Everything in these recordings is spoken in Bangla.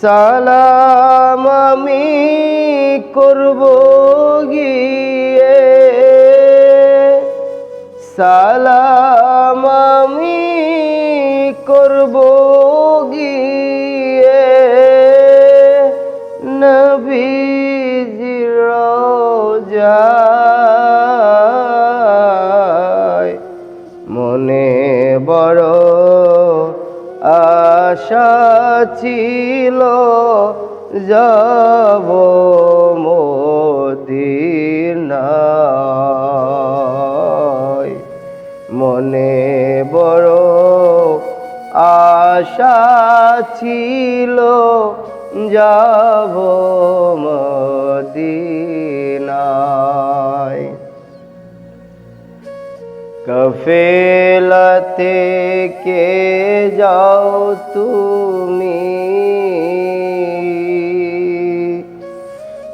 সালাম আমি করব গিয়ে। সালাম আমি করব গিয়ে। নবীজির রোজায় আশা ছিল যাব মদিনায়। মনে বড় আশা ছিল যাব মদিনায়। কফেলাতে কে যাও তুমি।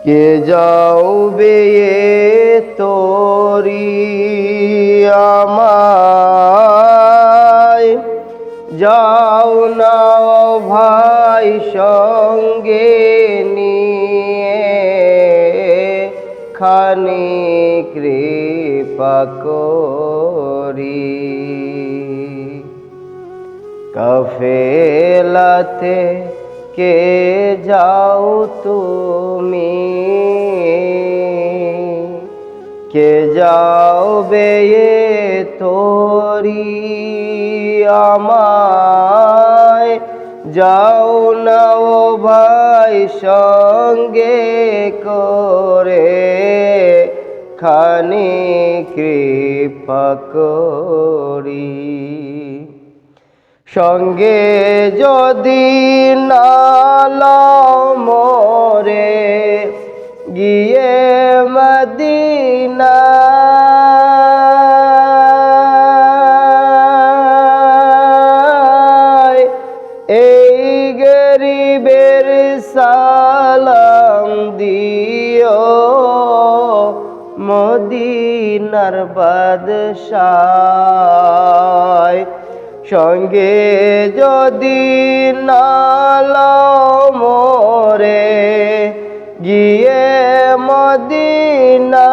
কে যাও বে তোরি আমায়। যাও না ভাই সঙ্গে নিয়ে। খানি কৃপা করি। কফেলাতে কে যাও তুমি? কে যাও বে তোরি আমায়? যাও না ও ভাই, সঙ্গে করে খানি কৃপা করি। সঙ্গে যদি নালাও মোরে গিয়ে মদিনা। এই গরিবের সালাম দিও মদিনার বাদশায়। সঙ্গে যদি নালাও মোরে গিয়ে মদিনা।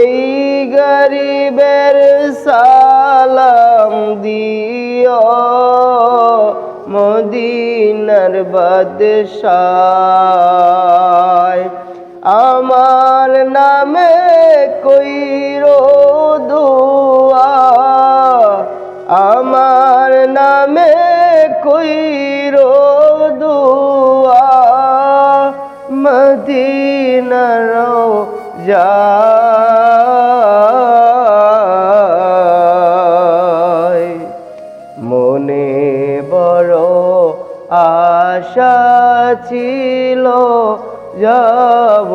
এই গরিবের সালাম দিও মদিনার বাদশায়। আমার নামে কইরো দুয়া। আমার নামে কইরো দুয়া। মদিনার যায় মনে বড় আশা ছিল যাব